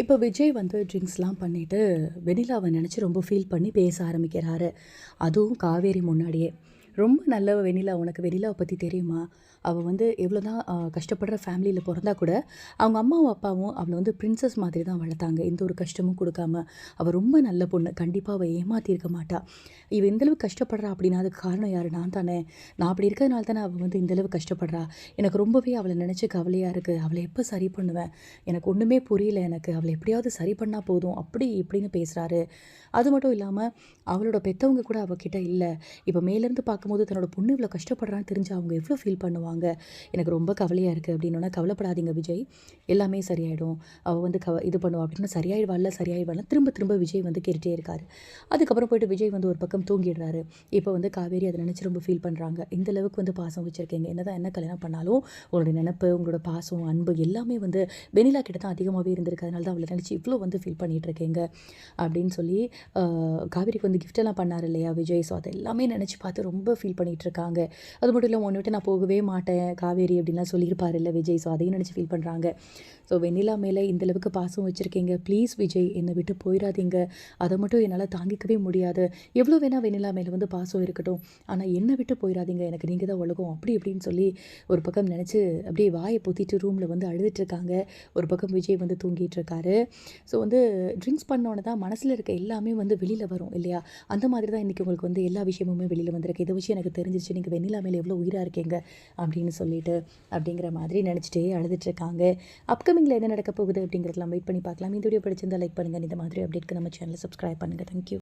இப்போ விஜய் வந்து ட்ரிங்க்ஸ்லாம் பண்ணிவிட்டு வெனிலாவை நினச்சி ரொம்ப ஃபீல் பண்ணி பேச ஆரம்பிக்கிறாரு. அதுவும் காவேரி முன்னாடியே. ரொம்ப நல்ல வெனிலா உனக்கு வெனிலாவை பற்றி தெரியுமா? அவள் வந்து எவ்வளோ தான் கஷ்டப்படுற ஃபேமிலியில் பிறந்தா கூட அவங்க அம்மாவும் அப்பாவும் அவளை வந்து பிரின்சஸ் மாதிரி தான் வளர்த்தாங்க. எந்த ஒரு கஷ்டமும் கொடுக்காம. அவள் ரொம்ப நல்ல பொண்ணு. கண்டிப்பாக அவள் ஏமாற்றிருக்க மாட்டா. இவள் இந்தளவு கஷ்டப்படுறா அப்படின்னா அதுக்கு காரணம் யார்? நான் தானே. நான் அப்படி இருக்கிறதுனால தானே அவள் வந்து இந்தளவு கஷ்டப்படுறா. எனக்கு ரொம்பவே அவளை நினச்சி கவலையாக இருக்குது அவளை எப்போ சரி பண்ணுவேன்? எனக்கு ஒன்றுமே புரியல எனக்கு. அவளை எப்படியாவது சரி பண்ணால் போதும். அப்படி இப்படின்னு பேசுகிறாரு அது மட்டும் இல்லாமல் அவளோட பெற்றவங்க கூட அவகிட்ட இல்லை. இப்போ மேலேருந்து பார்க்க பார்க்கும்போது தன்னோட பொண்ணு இவ்வளோ கஷ்டப்படுறான்னு தெரிஞ்சு அவங்க எவ்வளோ ஃபீல் பண்ணுவாங்க? எனக்கு ரொம்ப கவலையாக இருக்குது அப்படின்னா கவலைப்படாதீங்க விஜய். எல்லாமே சரியாயிடும். அவள் வந்து கவ இது பண்ணுவா அப்படின்னா சரியாயிடுவாள்ல சரியாயிடுவாள்ல திரும்ப திரும்ப விஜய் வந்து கேட்டுகிட்டே இருக்காரு. அதுக்கப்புறம் போயிட்டு விஜய் வந்து ஒரு பக்கம் தூங்கிடுறாரு. இப்போ வந்து காவேரி அதை நினச்சி ரொம்ப ஃபீல் பண்ணுறாங்க இந்த அளவுக்கு வந்து பாசம் வச்சுருக்கீங்க. என்ன தான் என்ன கல்யாணம் பண்ணாலும் உங்களோட நினப்பு உங்களோட பாசம் அன்பு எல்லாமே வந்து வெனிலா கிட்ட தான் அதிகமாகவே இருந்திருக்கு அதனால தான் அவளை நினச்சி இவ்வளோ வந்து ஃபீல் பண்ணிகிட்டு இருக்கேங்க. அப்படின்னு சொல்லி காவேரிக்கு வந்து கிஃப்டெல்லாம் பண்ணார் இல்லையா விஜய்? ஸோ அதை எல்லாமே நினச்சி பார்த்து ரொம்ப ஃபீல் பண்ணிகிட்டு இருக்காங்க அது மட்டும் இல்லை ஒன்று விட்டு நான் போகவே மாட்டேன் காவேரி அப்படின்லாம் சொல்லியிருப்பார் இல்லை விஜய். ஸோ அதையும் நினச்சி ஃபீல் பண்ணுறாங்க ஸோ வெண்ணிலா மேலே இந்தளவுக்கு பாசம் வச்சுருக்கீங்க. ப்ளீஸ் விஜய் என்னை விட்டு போயிடாதீங்க. அதை மட்டும் என்னால் தாங்கிக்கவே முடியாது. எவ்வளோ வேணால் வெண்ணிலா மேலே வந்து பாசம் இருக்கட்டும். ஆனால் என்னை விட்டு போயிடாதீங்க. எனக்கு நீங்கள் தான் உலகம். அப்படி இப்படின்னு சொல்லி ஒரு பக்கம் நினச்சி அப்படியே வாயை பொத்திட்டு ரூமில் வந்து அழுதுட்டுருக்காங்க. ஒரு பக்கம் விஜய் வந்து தூங்கிட்டு இருக்காரு ஸோ வந்து ட்ரிங்க்ஸ் பண்ணோன்னே தான் மனசில் இருக்க எல்லாமே வந்து வெளியில் வரும் இல்லையா? அந்த மாதிரி தான் இன்றைக்கி உங்களுக்கு வந்து எல்லா விஷயமுமே வெளியில் வந்திருக்கு. இது விஷயம் எனக்கு தெரிஞ்சிருச்சு. நீங்கள் வெண்ணிலா மேலே எவ்வளோ உயிராக இருக்கீங்க அப்படின்னு சொல்லிட்டு அப்படிங்கிற மாதிரி நினச்சிட்டே அழுதுட்டுருக்காங்க அப்கமிங்கில் என்ன நடக்க போகுது அப்படிங்கிறதெல்லாம் வெயிட் பண்ணி பார்க்கலாம். இந்த வீடியோ பிடிச்சிருந்தால் லைக் பண்ணுங்கள் இந்த மாதிரி அப்டேட்க்கு நம்ம சேனலை சப்ஸ்கிரைப் பண்ணுங்கள் தேங்க்யூ